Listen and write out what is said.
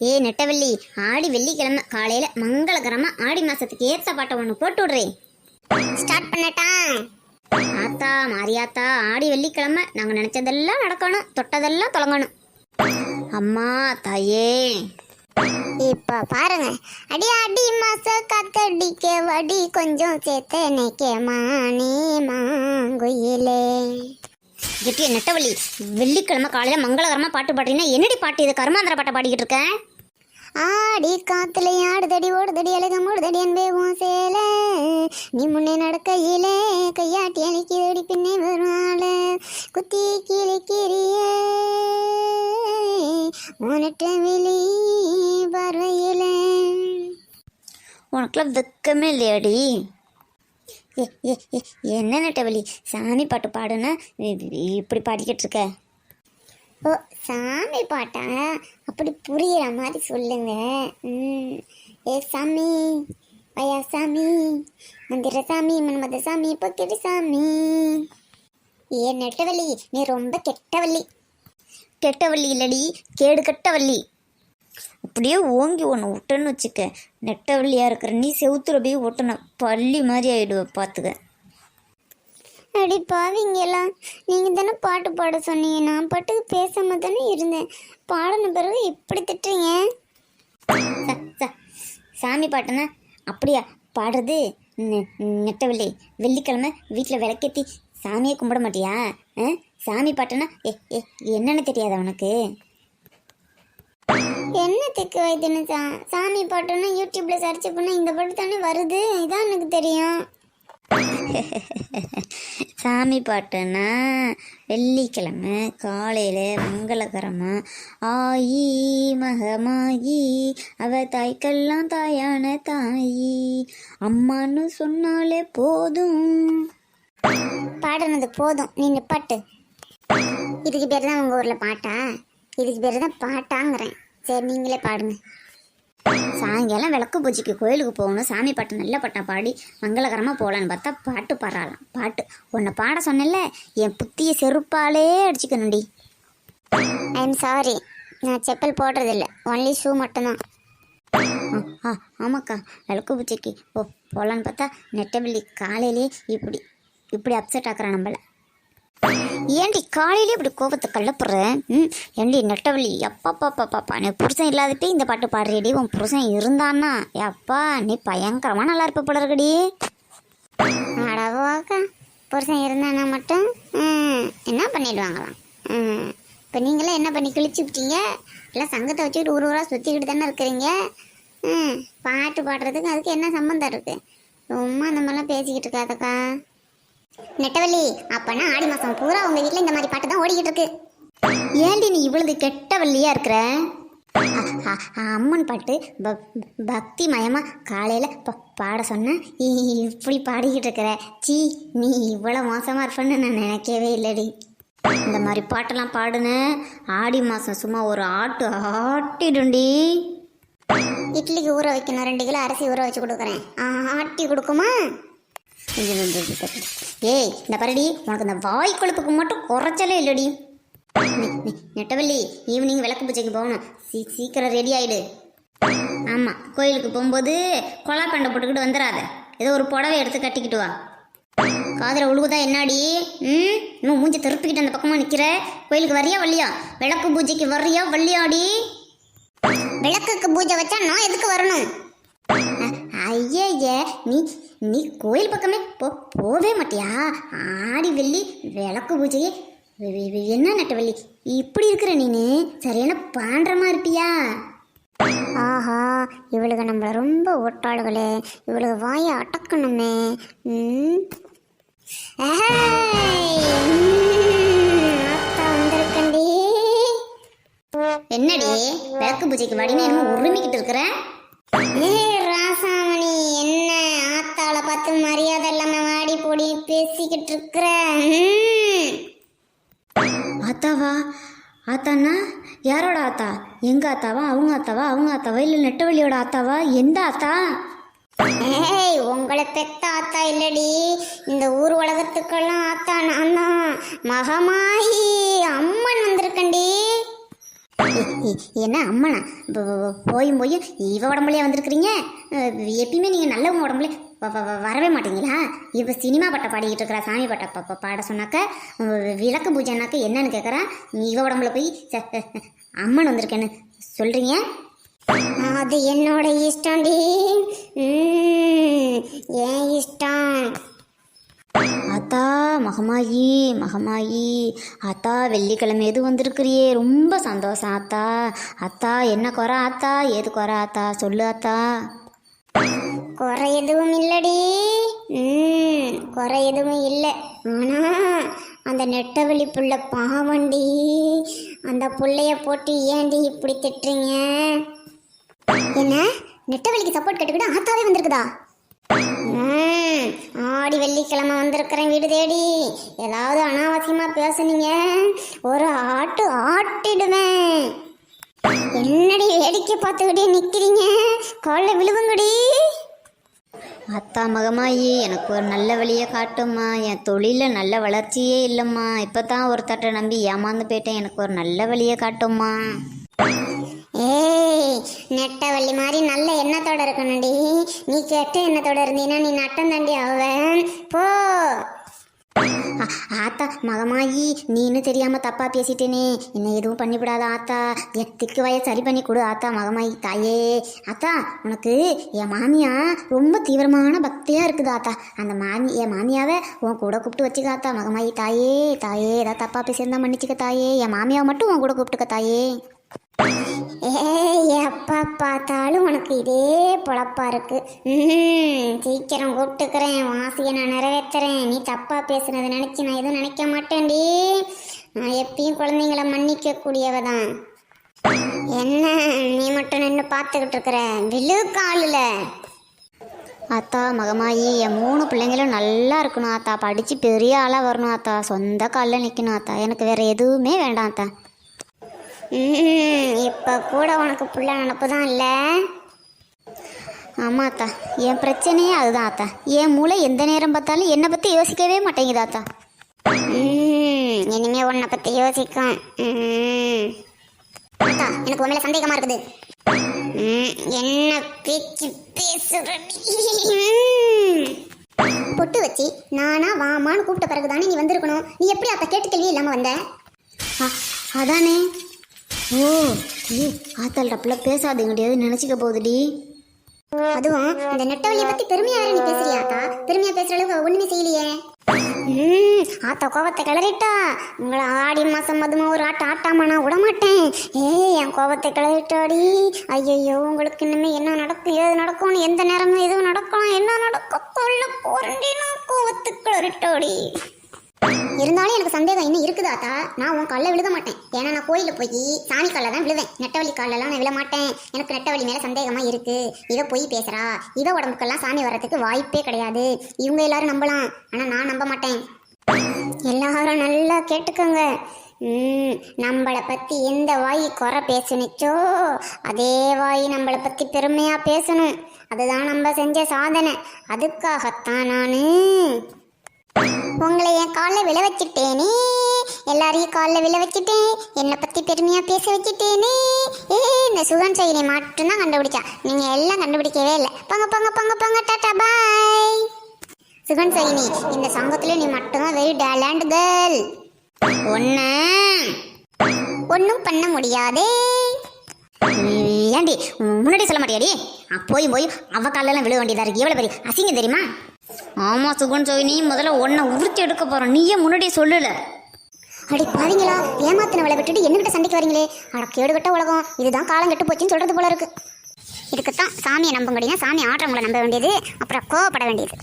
ஏ நெட்டவள்ளி ஆடி வெள்ளிக்கிழமை காலையில மங்களகரமா ஆடி மாசத்துக்கு ஏத்த பாட்டை ஒன்று போட்டு விடுறேன் ஸ்டார்ட் பண்ணட்டா? ஆத்தா மாரியாத்தா ஆடி வெள்ளிக்கிழமை நாங்கள் நினைச்சதெல்லாம் நடக்கணும் தொட்டதெல்லாம் தொடங்கணும். அம்மா தாயே. இப்போ பாருங்க. அடி அடி மாச காத்தடிக்க வடி கொஞ்சம் சேர்த்து நிக்க மானே மாங்குயிலே. கெட்டிய நெட்டவள்ளி வெள்ளிக்கிழமை காலையில மங்களகரமா பாட்டு பாடுறீங்கன்னா என்னடி பாட்டு இது? கருமாந்திர பாட்டை பாடிக்கிட்டு இருக்கேன் ஆடி காத்துல ஆடுதடி ஓடுதடி அழக மூடுதடி அன்பே உன் சேல. நீ முன்னே நடக்கையிலே கையாட்டி அழிக்கிறடி பின்னே வருவாள குத்தி கிழிக்கிறியே உனட்ட விழி பார்வையில. உனக்குலாம் வெக்கமே இல்லையாடி? ஏ ஏ ஏ என்ன நெட்டவள்ளி சாமி பாட்டு பாடுனா இ- இ- இப்படி பாடிக்கிட்டு இருக்க. ஓ சாமி பாட்டா? அப்படி புரியுற மாதிரி சொல்லுங்க. ம். ஏ சாமி ஐயா சாமி மந்திர சாமி மன்மத சாமி பொக்கிடி சாமி ஏ நெட்டவள்ளி நீ ரொம்ப கெட்டவள்ளி. கெட்டவள்ளி இல்லடி கேடு கட்டவள்ளி. அப்படியே ஓங்கி ஒன்று விட்டேன்னு வச்சுக்க. நெட்டவள்ளியாக இருக்கிற நீ செவுத்துற போய் ஒட்டணும் பள்ளி மாதிரி ஆகிடுவேன் பார்த்துக்க. அடி பாவிங்கெல்லாம் நீங்கள் தானே பாட்டு பாட சொன்னீங்க. நான் பாட்டுக்கு பேசாமல் தானே இருந்தேன். பாடின பிறகு இப்படி திட்டுறீங்க? சாமி பாட்டுனா அப்படியா? பாடுறது நெ- நெட்டவள்ளி. வெள்ளிக்கிழமை வீட்டில் விளக்கேற்றி சாமியை கும்பிட மாட்டியா? ஆ? சாமி பாட்டுனா ஏ ஏ என்னன்னு தெரியாது உனக்கு? என்ன திக்கு வைத்தியன்னு சா சாமி பாட்டுன்னா யூடியூப்பில் சர்ச் பண்ணால் இந்த பாட்டு தானே வருது. இதான் எனக்கு தெரியும். சாமி பாட்டுன்னா வெள்ளிக்கிழமை காலையில் மங்களகரமாக ஆயி மகமாயி அவ தாய்க்கெல்லாம் தாயான தாயி. அம்மான்னு சொன்னாலே போதும். பாடுனது போதும். நீ நிப்பாட்டு. இதுக்கு பேர் தான் உங்கள் ஊரில் பாட்டா? இதுக்கு பேர் தான் பாட்டாங்கிறேன். சரி நீங்களே பாடுங்க. சாயங்காலம் விளக்கு பூஜைக்கு கோயிலுக்கு போகணும். சாமி பாட்டு நல்ல பாட்டா பாடி மங்களகரமாக போகலான்னு பார்த்தா பாட்டு பாடலாம் பாட்டு. உன்னை பாட சொன்னேன்ல என் புத்திய செருப்பாலே அடிச்சுக்கணும்டி. ஐ எம் சாரி நான் செப்பல் போடுறதில்ல. ஒன்லி ஷூ மட்டும்தான். ஆ ஆமாக்கா. விளக்கு பூஜைக்கு போ போகலான்னு பார்த்தா நெட்டவள்ளி காலையிலே இப்படி இப்படி அப்செட் ஆக்குறான் நம்மள. ஏன்டி காலையிலே இப்படி கோபத்தை கள்ளப்புற ம் ஏன்டி பாப்பா பாப்பா நீ புருஷன் இல்லாதப்பே இந்த பாட்டு பாடுறியடி உன் புருஷன் இருந்தான்னா? அப்பா நீ பயங்கரமாக நல்லா இருப்ப போல இருக்கடி. அடவாக்கா புருஷன் இருந்தானா மட்டும் ம், என்ன பண்ணிடுவாங்களாம்? ம், இப்போ நீங்களே என்ன பண்ணி கிழிச்சு விட்டீங்க எல்லாம் சங்கத்தை வச்சுக்கிட்டு ஊர் ஊராக சுற்றிக்கிட்டு தானே இருக்கிறீங்க? ம் பாட்டு பாடுறதுக்கு அதுக்கு என்ன சம்மந்தம் இருக்குது சும்மா அந்த மாதிரிலாம் பேசிக்கிட்டு இருக்காதக்கா. நெட்டவள்ளி அப்பனா ஆடி மாசம் பூரா உங்கள் வீட்டில் இந்த மாதிரி பாட்டு தான் ஓடிக்கிட்டு இருக்கு. ஏண்டி நீ இவ்வளவு கெட்டவள்ளியா இருக்கிற? அம்மன் பாட்டு பக்தி மயமா காலையில பாட சொன்ன. இ- இப்படி பாடிக்கிட்டு இருக்கிற. சீ நீ இவ்வளவு மோசமா இருப்பன்னு நான் நினைக்கவே இல்லடி. இந்த மாதிரி பாட்டெல்லாம் பாடுன ஆடி மாசம் சும்மா ஒரு ஆட்டு ஆட்டிடுண்டி இட்லிக்கு ஊற வைக்கணும் ரெண்டு கிலோ அரிசி ஊற வச்சு கொடுக்குறேன். ஆட்டி கொடுக்குமா? ஏய் இந்த பரடி உனக்கு இந்த வாய் கொழுப்புக்கு மட்டும் குறைச்சலே இல்லடி. நெட்டவல்லி நெட்டவள்ளி ஈவினிங் விளக்கு பூஜைக்கு போகணும். சீ சீக்கிரம் ரெடி ஆயிடு. ஆமாம் கோயிலுக்கு போகும்போது கொலா பண்டை போட்டுக்கிட்டு வந்துடாத ஏதோ ஒரு புடவை எடுத்து கட்டிக்கிட்டு வா. காதில் உழுகுதா என்னாடி? ம்? இன்னும் மூஞ்சி திருப்பிக்கிட்டு அந்த பக்கமாக நிற்கிற கோயிலுக்கு வரியா வள்ளியா? விளக்கு பூஜைக்கு வரியா வள்ளியாடி? விளக்குக்கு பூஜை வச்சா நான் எதுக்கு வரணும்? ஐயே நீ நீ கோயில் பக்கமே போ போவே மாட்டியா? ஆடி வெள்ளி விளக்கு பூஜையே. என்ன நட்டவள்ளி இப்படி இருக்கிற நீனு சரியான பாண்டமா இருப்பியா? ஆஹா இவளுக்கு நம்மள ரொம்ப ஒட்டாளுகளே இவளுக்கு வாயை அடக்கணுமே. என்னடி விளக்கு பூஜைக்கு வடின்னு என்னமோ உரிமிக்கிட்டு இருக்கிற? ஆத்தாவா ஆத்தானா யாரோட ஆத்தா? எங்க ஆத்தாவா? அவங்க ஆத்தாவா? அவங்க ஆத்தாவா? இல்லை நெட்டவள்ளியோட ஆத்தாவா? எந்த ஆத்தா? ஏய் உங்களை பெத்த ஆத்தா இல்லடி. இந்த ஊர் உலகத்துக்கெல்லாம் ஆத்தா நான் தான் மகமாயி அம்மன் வந்திருக்கண்டி என்ன அம்மனா? போயும் போய் இவ உடம்புலயே வந்திருக்கிறீங்க? எப்பயுமே நீங்கள் நல்லவங்க உடம்புல வரவே மாட்டீங்களா? இப்போ சினிமா பட்டை பாடிக்கிட்டு இருக்கிறா சாமி பட்டை ப- பாட சொன்னாக்க விளக்கு பூஜைனாக்க என்னன்னு கேட்குறா இவ உடம்புல போய் ச- அம்மன் வந்திருக்கேன்னு சொல்கிறீங்க அது என்னோட இஷ்டம்டி ஏன் இஷ்டம். அத்தா மகமாயி மகமாயி. அத்தா வெள்ளிக்கிழமை எது வந்திருக்கிறியே? ரொம்ப சந்தோஷம் அத்தா. அத்தா என்ன குறை அத்தா? ஏது குறை அத்தா? சொல்லு அத்தா. குறை எதுவும் இல்லடி. ம் குறை எதுவும் இல்லை. ஆனால் அந்த நெட்டவெளி புள்ள பாவண்டி. அந்த புள்ளைய போட்டு ஏண்டி இப்படி திட்டுறீங்க? என்ன? நெட்டவெளிக்கு சப்போர்ட் கட்டுக்கிட்டு ஆத்தாவே வந்திருக்குதா? ம், ஆடி வெள்ளிக்கிழமை வந்திருக்கிறேன் வீடு தேடி. ஏதாவது அனாவசியமாக பேசுனீங்க. ஒரு ஆட்டு ஆட்டிடுவேன். என்னடி வேடிக்கை பார்த்துக்கிட்டே நிற்கிறீங்க காலைல விழுவுங்கடி. அத்தா மகமாயி எனக்கு ஒரு நல்ல வழியை காட்டும்மா. என் தொழிலில் நல்ல வளர்ச்சியே இல்லைம்மா. இப்போ தான் ஒருத்தட்ட நம்பி ஏமாந்து போயிட்டேன். எனக்கு ஒரு நல்ல வழியை காட்டும்மா. ஏய் நெட்டவள்ளி மாதிரி நல்ல எண்ணத்தோட இருக்கணும்டி. நீ கெட்ட எண்ணத்தோட இருந்தீன்னா நீ நட்டம் தாண்டி ஆவன். போ. ஆத்தா மகமாயி நீனு தெரியாம தப்பா பேசிட்டேனே. என்ன எதுவும் பண்ணிவிடாத ஆத்தா. என் திக்கு வய சரி பண்ணி கொடு ஆத்தா மகமாயி தாயே. ஆத்தா உனக்கு என் மாமியா ரொம்ப தீவிரமான பக்தியா இருக்குது ஆத்தா. அந்த மாமி என் மாமியாவை உன் கூட கூப்பிட்டு வச்சுக்க ஆத்தா மகமாயி தாயே. தாயே ஏதாவது தப்பாக பேசியிருந்தா மன்னிச்சுக்க தாயே. என் மாமியாவை மட்டும் உன் கூட கூப்பிட்டுக்க தாயே. உனக்கு இதே பொழப்பா இருக்கு. ம், சீக்கிரம் கூப்பிட்டுக்கிறேன். வாசியை நான் நிறைவேற்றுறேன். நீ தப்பாக பேசுனதை நினச்சி நான் எதுவும் நினைக்க மாட்டேன்டி. நான் எப்பயும் குழந்தைங்கள மன்னிக்க கூடியவ தான் என்ன? நீ மட்டும் நின்று பார்த்துக்கிட்டு இருக்கிற. விழு காலில். அத்தா மகமாயி என் மூணு பிள்ளைங்களும் நல்லா இருக்கணும் ஆத்தா. படித்து பெரிய ஆளாக வரணும் ஆத்தா. சொந்த காலில் நிற்கணும் ஆத்தா. எனக்கு வேறு எதுவுமே வேண்டாம் ஆத்தா. ம், கூட உனக்கு பிள்ளை நினப்பு தான் இல்லை? ஆமாம் அத்தா. என் பிரச்சனையே அதுதான் அத்தா. என் மூளை எந்த நேரம் பார்த்தாலும் என்னை பற்றி யோசிக்கவே மாட்டேங்குது அத்தா. ம், இனிமே உன்னை பத்தி யோசிக்கும். ம். அக்கா, எனக்கு உண்மையில சந்தேகமா இருக்குது. என்ன பேச்சு பேசுறடி ம். பொட்டு வச்சு நானா வாமான்னு கூப்பிட்ட பிறகு தானே நீ வந்திருக்கணும். நீ எப்படி அத்த கேட்டு கேள்வி இல்லாம வந்த? அதானே. ஓ ஏ ஆத்தாள் டப்பில் பேசாதீங்கடியாது நினச்சிக்க போகுதுடி. அதுவும் இந்த நெட்டவழியை பத்தி பெருமையா வேற நீ பேசுறியாக்கா பெருமையா பேசுற அளவுக்கு ஒண்ணுமே செய்யலையே. ம், ஆத்தா கோவத்தை கிளறிட்டா. உங்களை ஆடி மாசம் மதுமா ஒரு ஆட்டம் ஆட்டாம நான் விட மாட்டேன் ஏய் என் கோவத்தை கிளறிட்டாடி. ஐயோ உங்களுக்கு இனிமே என்ன நடக்கும் ஏது நடக்கும்னு எந்த நேரமும் எதுவும் நடக்கலாம். என்ன நடக்கும் கொள்ள போறேன் கோபத்தை கிளறிட்டாடி. இருந்தாலும் எனக்கு சந்தேகம் இன்னும் இருக்குதாத்தா நான் உன் காலில் விழுக மாட்டேன். ஏன்னா நான் கோயிலில் போய் சாமி காலில் தான் விழுவேன். நெட்டவழி காலெல்லாம் நான் விழ மாட்டேன். எனக்கு நெட்டவழி மேலே சந்தேகமாக இருக்கு. இவ போய் பேசுறா. இவ உடம்புக்கெல்லாம் சாமி வர்றதுக்கு வாய்ப்பே கிடையாது. இவங்க எல்லாரும் நம்பலாம். ஆனால் நான் நம்ப மாட்டேன். எல்லாரும் நல்லா கேட்டுக்கோங்க. நம்மளை பற்றி எந்த வாய் குறை பேசுனுச்சோ அதே வாய் நம்மளை பற்றி பெருமையாக பேசணும். அதுதான் நம்ம செஞ்ச சாதனை. அதுக்காகத்தான் நான் உங்களை என் காலில் விழ வச்சுட்டேனே. எல்லாரையும் காலில் விழ வச்சுட்டேன் என்னை பற்றி பெருமையாக பேச வச்சுட்டேனே. ஏ இந்த சுகன் சைனி மட்டும்தான் கண்டுபிடிச்சான். நீங்கள் எல்லாம் கண்டுபிடிக்கவே இல்லை. போங்க பங்க போங்க பங்க டாட்டா பாய். சுகன் சைனி இந்த சங்கத்துல நீ மட்டும்தான் வெரி டேலண்ட் கேர்ள் ஒன்று ஒன்றும் பண்ண முடியாதே. ஏண்டி முன்னாடி சொல்ல மாட்டியாடி? போய் போய் அவ காலெல்லாம் விழுக வேண்டியதா இருக்கு. எவ்வளோ பெரிய அசிங்கம் தெரியுமா? ஆமாம் சுகுன் நீ முதல்ல ஒன்றை உறுத்தி எடுக்க போகிறோம் நீயே முன்னாடியே சொல்லலை. அடி பாவீங்களா? ஏமாத்தினவளை விட்டுட்டு என்னகிட்ட சண்டைக்கு வரீங்களே? அட கேடு கட்ட உலகம். இதுதான் காலம் கெட்டு போச்சுன்னு சொல்கிறது போல இருக்கு. இதுக்குத்தான் சாமியை நம்புங்கடினா சாமி ஆடுறவங்களை நம்ப வேண்டியது அப்புறம் கோவப்பட வேண்டியது.